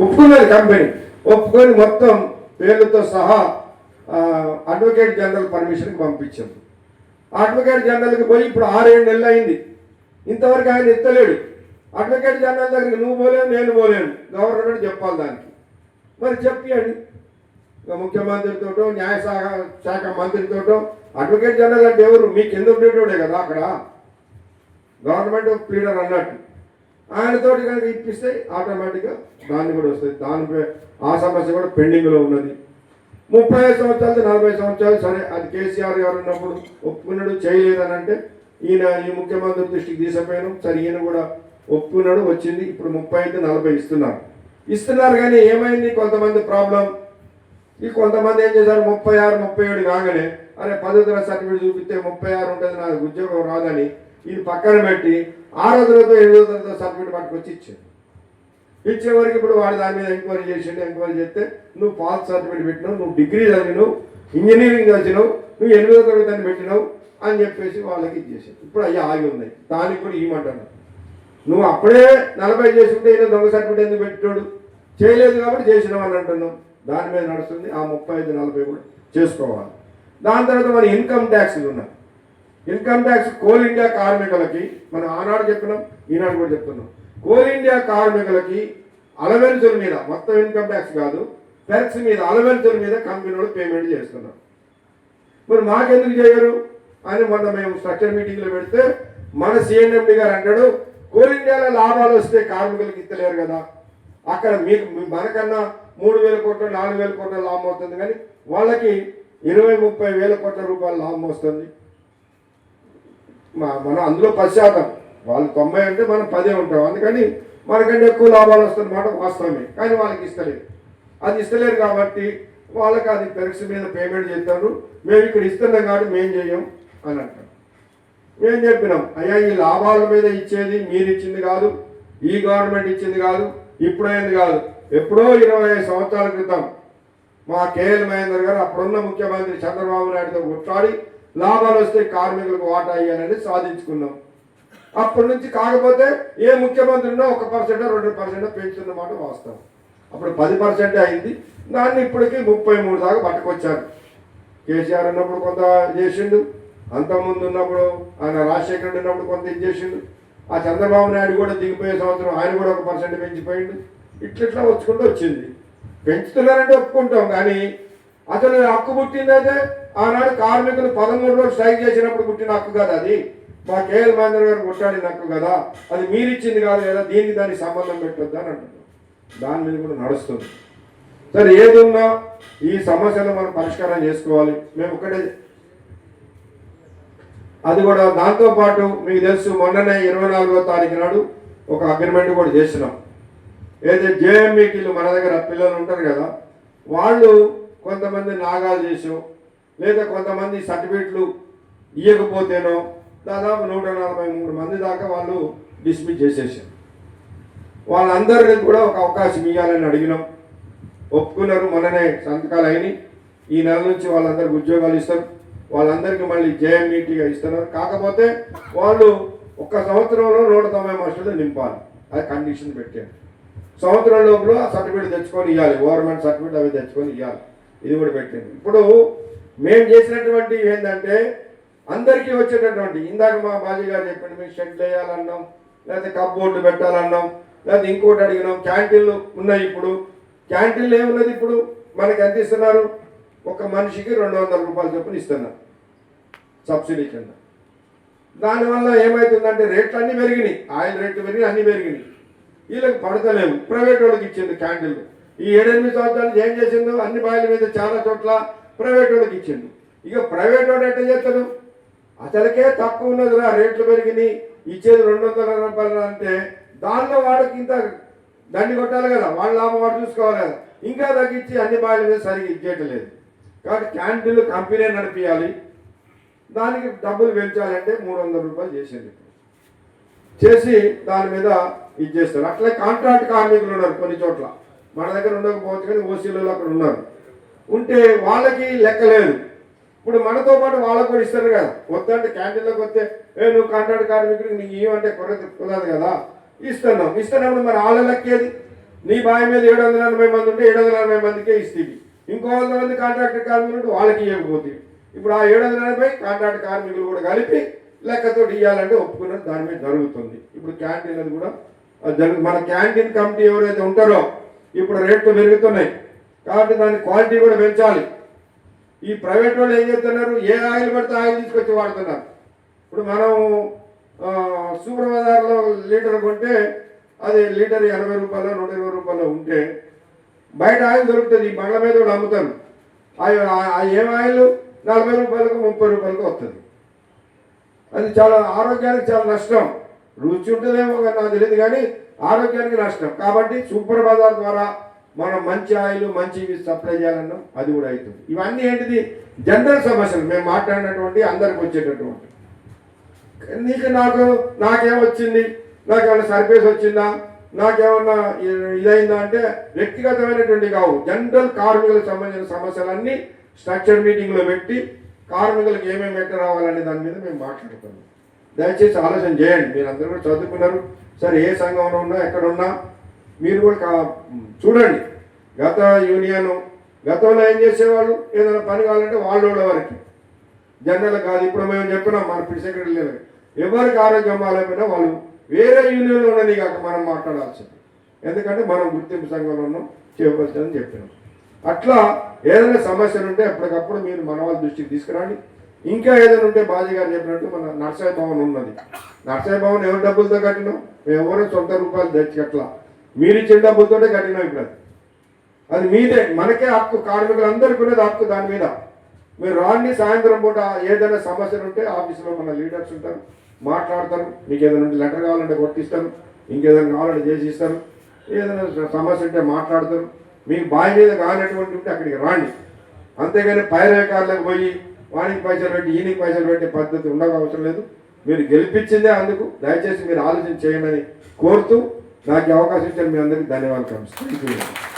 ఒప్పుకున్నది company. ఒప్పుకొని మొత్తం పేర్లతో సహా అడ్వకేట్ జనరల్ పర్మిషన్కి పంపించాం. అడ్వకేట్ జనరల్కి పోయి ఇప్పుడు ఆరేడు నెలలు అయింది. ఇంతవరకు ఆయన ఎత్తలేడు. అడ్వకేట్ జనరల్ దగ్గరికి నువ్వు పోలేను నేను పోలేను. గవర్నమెంట్ చెప్పాలి దానికి. మరి చెప్పియండి. ముఖ్యమంత్రితోటో న్యాయ శాఖ మంత్రితోటో అడ్వకేట్ జనరల్ అంటే ఎవరు? మీకు ఎందుకు ఉండేటోడే కదా అక్కడ? గవర్నమెంట్ ప్లీడర్ అన్నట్టు. ఆయనతోటి కనుక ఇప్పిస్తే ఆటోమేటిక్గా దాన్ని కూడా వస్తుంది. దానిపై ఆ సమస్య కూడా పెండింగ్లో ఉన్నది. ముప్పై ఐదు సంవత్సరాలు నలభై సంవత్సరాలు సరే అది కేసీఆర్ గారు ఉన్నప్పుడు ఒప్పుకున్నాడు చేయలేదని అంటే ఈయన ఈ ముఖ్యమంత్రి దృష్టికి తీసుకుపోయాను. సరే ఈయన కూడా ఒప్పుకున్నాడు వచ్చింది. ఇప్పుడు ముప్పై ఐదు నలభై ఇస్తున్నారు. ఇస్తున్నారు కానీ ఏమైంది? కొంతమంది ప్రాబ్లం. ఈ కొంతమంది ఏం చేశారు? ముప్పై ఆరు ముప్పై ఏడు కాగానే అరే పదో తరగతి సర్టిఫికేట్ చూపిస్తే ముప్పై ఆరు ఉంటుంది నాకు ఉద్యోగం రాదని ఇది పక్కన పెట్టి ఆరో తరగతి ఎనిమిదో తరగతి సర్టిఫికేట్ పట్టుకొచ్చి ఇచ్చారు ఇచ్చే వరకు ఇప్పుడు వాడు దాని మీద ఎంక్వైరీ చేసిండు ఎంక్వైరీ చేస్తే నువ్వు పాస్ సర్టిఫికేట్ పెట్టినావు నువ్వు డిగ్రీ చదివినావు ఇంజనీరింగ్ చదివినావు నువ్వు ఎనిమిదో తరగతి అని పెట్టినావు అని చెప్పేసి వాళ్ళకి ఇచ్చేసాడు ఇప్పుడు అవి ఆగి ఉన్నాయి. దానికి కూడా ఇవ్వమంటాను నువ్వు అప్పుడే నలభై చేసుకుంటే ఈయన దొంగ సర్టిఫికేట్ ఎందుకు పెట్టాడు చేయలేదు కాబట్టి చేసినావు అని అంటున్నావు. దాని మీద నడుస్తుంది ఆ ముప్పై ఐదు నలభై కూడా చేసుకోవాలి. దాని తర్వాత మన ఇన్కమ్ ట్యాక్స్లు ఉన్నాయి. ఇన్కమ్ ట్యాక్స్ కోల్ ఇండియా కార్మికులకి మనం ఆనాడు చెప్పినాం ఈనాడు కూడా చెప్తున్నాం. కోల్ ఇండియా కార్మికులకి అలవెన్సుల మీద మొత్తం ఇన్కమ్ ట్యాక్స్ కాదు ట్యాక్స్ మీద అలవెన్సుల మీద కంపెనీలు పేమెంట్ చేస్తున్నాం మరి మాకెందుకు చేయరు? అని మొన్న మేము స్ట్రక్చర్ మీటింగ్లో పెడితే మన సిఎన్ఎండి గారు అంటాడు కోల్ ఇండియాలో లాభాలు వస్తే కార్మికులకు ఇస్తలేరు కదా. అక్కడ మీకు మనకన్నా మూడు వేల కోట్ల నాలుగు వేల కోట్ల లాభం అవుతుంది కానీ వాళ్ళకి ఇరవై ముప్పై వేల కోట్ల రూపాయల లాభం వస్తుంది. మనం అందులో పది శాతం. వాళ్ళు తొంభై అంటే మనం పదే ఉంటాం. అందుకని మనకంటే ఎక్కువ లాభాలు వస్తున్నమాట వాస్తవమే. కానీ వాళ్ళకి ఇస్తలేదు. అది ఇస్తలేరు కాబట్టి వాళ్ళకి అది పెరక్స్ మీద పేమెంట్ చేస్తారు. మేము ఇక్కడ ఇస్తున్నాం కాబట్టి మేము చేయం అని అంటాం మేము చెప్పినాం అయ్యా ఈ లాభాల మీద ఇచ్చేది మీరు ఇచ్చింది కాదు ఈ గవర్నమెంట్ ఇచ్చింది కాదు ఇప్పుడైంది కాదు. ఎప్పుడో ఇరవై ఐదు సంవత్సరాల క్రితం మా కేఎల్ మహేందర్ గారు అప్పుడున్న ముఖ్యమంత్రి చంద్రబాబు నాయుడుతో కొట్లాడి లాభాలు వస్తే కార్మికులకు వాటా అనేది సాధించుకున్నాం. అప్పటి నుంచి కాకపోతే ఏ ముఖ్యమంత్రి ఒక పర్సెంట్ రెండు పర్సెంట్ పెంచుతున్నమాట వాస్తవం. అప్పుడు పది పర్సెంట్ అయింది. దాన్ని ఇప్పటికి ముప్పై మూడు దాకా పట్టుకొచ్చారు. కేసీఆర్ ఉన్నప్పుడు కొంత చేసిండు. అంతకుముందు ఉన్నప్పుడు ఆయన రాజశేఖర్ ఉన్నప్పుడు కొంత ఇది చేసిండు. ఆ చంద్రబాబు నాయుడు కూడా దిగిపోయే సంవత్సరం ఆయన కూడా ఒక పర్సెంట్ పెంచిపోయిండు. ఇట్లా వచ్చుకుంటూ వచ్చింది. పెంచుతున్నారంటే ఒప్పుకుంటాం కానీ అసలు హక్కు పుట్టిందైతే ఆనాడు కార్మికులు పదమూడు రోజులు స్ట్రైక్ చేసినప్పుడు పుట్టిన హక్కు కదా అది? మా కేఎల్ మహేందర్ గారు కొట్టాడిన హక్కు కదా? అది మీరిచ్చింది కాదు కదా దీనికి దానికి సంబంధం పెట్టొద్దు అని అంటున్నాం దాని మీద కూడా నడుస్తుంది. సరే ఏది ఉన్నా ఈ సమస్యను మనం పరిష్కారం చేసుకోవాలి. మేము ఒకటే అది కూడా దాంతో పాటు మీకు తెలుసు మొన్ననే ఇరవై నాలుగో తారీఖు నాడు ఒక అగ్రిమెంట్ కూడా చేసినాం. ఏదైతే జేఎంఈటీలు మన దగ్గర పిల్లలు ఉంటారు కదా వాళ్ళు కొంతమంది నాగాలు చేసో లేదా కొంతమంది సర్టిఫికెట్లు ఇవ్వకపోతేనో దాదాపు నూట నలభై మూడు మంది దాకా వాళ్ళు డిస్మిస్ చేసేసారు. వాళ్ళందరికీ కూడా ఒక అవకాశం ఇవ్వాలని అడిగినాం. ఒప్పుకున్నారు మొన్ననే సంతకాలు అయినాయి. ఈ నెల నుంచి వాళ్ళందరికీ ఉద్యోగాలు ఇస్తారు. వాళ్ళందరికీ మళ్ళీ జేఎంఈటీగా ఇస్తున్నారు. కాకపోతే వాళ్ళు ఒక్క సంవత్సరంలో నూట తొంభై మాస్టర్లు నింపాలి. అది కండిషన్ పెట్టారు. సంవత్సరం లోపల సర్టిఫికేట్ తెచ్చుకొని ఇవ్వాలి గవర్నమెంట్ సర్టిఫికేట్ అవి తెచ్చుకొని ఇవ్వాలి ఇది కూడా పెట్టింది. ఇప్పుడు మేము చేసినటువంటి ఏంటంటే అందరికీ వచ్చేటటువంటి ఇందాక మా బాజీ గారు చెప్పండి మేము షెడ్ వేయాలన్నాం లేకపోతే కప్బోర్డు పెట్టాలన్నాం లేకపోతే ఇంకోటి అడిగినాం క్యాంటీన్లు ఉన్నాయి ఇప్పుడు. క్యాంటీన్లు ఏమున్నది ఇప్పుడు? మనకి ఎంత ఇస్తున్నారు? ఒక మనిషికి రెండు వందల రూపాయలు చొప్పున ఇస్తున్నారు. సబ్సిడీ కింద. దానివల్ల ఏమవుతుందంటే రేట్లు అన్నీ పెరిగినాయి. ఆయిల్ రేట్లు పెరిగినాయి అన్నీ పెరిగినాయి. వీళ్ళకి పడతలేవు. ప్రైవేట్ వాళ్ళకి ఇచ్చింది క్యాంటీన్లు. ఈ ఏడెనిమిది సంవత్సరాలు ఏం చేసిందో అన్ని బాయిల మీద చాలా చోట్ల ప్రైవేట్ వాళ్ళకి ఇచ్చిండు. ఇక ప్రైవేట్ వాడు ఎట్లా చేస్తాడు అసలుకే తక్కువ ఉన్నదిరా రేట్లు పెరిగినాయి. ఇచ్చేది రెండు వందల రూపాయలు అంటే దానిలో వాడికి ఇంత దండి కొట్టాలి కదా వాళ్ళ లాభం వాడు చూసుకోవాలి కదా. ఇంకా తగ్గించి అన్ని బాయిల మీద సరిగ్గా ఇచ్చేయట్లేదు. కాబట్టి క్యాంటీన్లు కంపెనీ నడిపించాలి దానికి డబ్బులు పెంచాలంటే మూడు వందల రూపాయలు చేసేది చేసి దాని మీద ఇది చేస్తారు. అట్లే కాంట్రాక్ట్ కార్మికులు ఉన్నారు కొన్ని చోట్ల. మన దగ్గర ఉండకపోవచ్చు కానీ ఓసీలలో అక్కడ ఉన్నారు. ఉంటే వాళ్ళకి లెక్క లేదు. ఇప్పుడు మనతో పాటు వాళ్ళకు కూడా ఇస్తారు కదా. వద్దంటే క్యాంటీన్లోకి వస్తే ఏ నువ్వు కాంట్రాక్ట్ కార్మికుడికి నీకు ఏమంటే కొరత కుదరదు కదా? ఇస్తున్నాం. ఇస్తున్నప్పుడు మరి వాళ్ళ లెక్కేది నీ బావి మీద ఏడు వందల ఎనభై మంది ఉంటే ఏడు వందల ఎనభై మందికే ఇస్తుంది ఇంకో వంద మంది కాంట్రాక్టర్ కార్మికులు ఉంటే వాళ్ళకి ఇవ్వకపోతే ఇప్పుడు ఆ ఏడు వందల ఎనభై కాంట్రాక్ట్ కార్మికులు కూడా కలిపి లెక్కతో ఇవ్వాలంటే ఒప్పుకున్నది దాని మీద జరుగుతుంది. ఇప్పుడు క్యాంటీన్ అది కూడా జరుగు మన క్యాంటీన్ కమిటీ ఎవరైతే ఉంటారో ఇప్పుడు రేట్లు పెరుగుతున్నాయి. కాబట్టి దాని క్వాలిటీ కూడా పెంచాలి. ఈ ప్రైవేట్ వాళ్ళు ఏం చేస్తున్నారు? ఏ ఆయిల్ పడితే ఆయిల్ తీసుకొచ్చి వాడుతున్నారు. ఇప్పుడు మనం సూపర్ బజార్లో లీటర్ కొంటే అది లీటర్ ఎనభై రూపాయలు నూట ఇరవై రూపాయలు ఉంటే బయట ఆయిల్ దొరుకుతుంది. బండ్ల మీద కూడా అమ్ముతారు. ఆ- ఏం ఆయిల్? నలభై రూపాయలకు ముప్పై రూపాయలకు వస్తుంది. అది చాలా ఆరోగ్యానికి చాలా నష్టం. రుచి ఉంటుందేమో కానీ నాకు తెలియదు కానీ ఆరోగ్యానికి నష్టం. కాబట్టి సూపర్ బజార్ ద్వారా మనం మంచి ఆయిల్ మంచి సప్లై చేయాలన్నాం అది కూడా అవుతుంది. ఇవన్నీ ఏంటిది? జనరల్ సమస్యలు. మేము మాట్లాడినటువంటి అందరికి వచ్చేటటువంటి. నీకు నాకు నాకేమొచ్చింది నాకేమైనా సర్వీస్ వచ్చిందా? నాకేమన్నా ఇదైందా అంటే వ్యక్తిగతమైనటువంటి కావు. జనరల్ కార్మికులకు సంబంధించిన సమస్యలన్నీ స్ట్రక్చర్ మీటింగ్లో పెట్టి కార్మికులకు ఏమేమి ఎక్కడ రావాలనే దాని మీద మేము మాట్లాడుతున్నాం. దయచేసి ఆలోచన చేయండి. మీరు అందరూ కూడా చదువుకున్నారు. సరే ఏ సంఘంలో ఉన్నా ఎక్కడున్నా మీరు కూడా కా- చూడండి. గత యూనియన్ గతంలో ఏం చేసేవాళ్ళు? ఏదైనా పని కావాలంటే వాళ్ళు వరకు. జనరల్ కాదు ఇప్పుడు మేము చెప్పినాం మన పిడి సెక్రటరీ ఎవరికి ఆరోగ్యం బాగాలేకపోయినా వాళ్ళు వేరే యూనియన్లో ఉన్నది కాక మనం మాట్లాడాల్సింది. ఎందుకంటే మనం గుర్తింపు సంఘంలో ఉన్నాం చేయవలసిందని చెప్పినాం. అట్లా ఏదైనా సమస్యలు ఉంటే ఎప్పటికప్పుడు మీరు మన వాళ్ళ దృష్టికి తీసుకురండి. ఇంకా ఏదైనా ఉంటే బాజీ గారు చెప్పినట్టు మన నర్సయ్య భవన్ ఉన్నది. నర్సయ్య భవన్ ఎవరి డబ్బులతో కట్టినాం? మేము ఎవరో సొంత రూపాయలు తెచ్చి కట్టలా. మీరు ఇచ్చిన డబ్బులతోటే కట్టినాం ఇప్పుడు అది. మీదే. మనకే హక్కు. కార్మికులందరికీ ఉన్నది హక్కు దాని మీద. మీరు రాండి సాయంత్రం పూట ఏదైనా సమస్యలు ఉంటే ఆఫీసులో మన లీడర్స్ ఉంటారు మాట్లాడతారు. మీకు ఏదైనా ఉంటే లెటర్ కావాలంటే కొట్టిస్తారు ఇంకేదైనా కావాలంటే చేసి ఇస్తారు ఏదైనా సమస్య ఉంటే మాట్లాడతారు. మీకు బావి మీద కానటువంటి ఉంటే అక్కడికి రాండి. అంతేగాని పైరేకారులకు పోయి వానికి పైసలు పెట్టి ఈయనకి పైసలు పెట్టే పద్ధతి ఉండక అవసరం లేదు. మీరు గెలిపించిందే అందుకు. దయచేసి మీరు ఆలోచన చేయండి అని కోరుతూ నాకు అవకాశం ఇచ్చారు మీ అందరికీ ధన్యవాదాలు. Thank you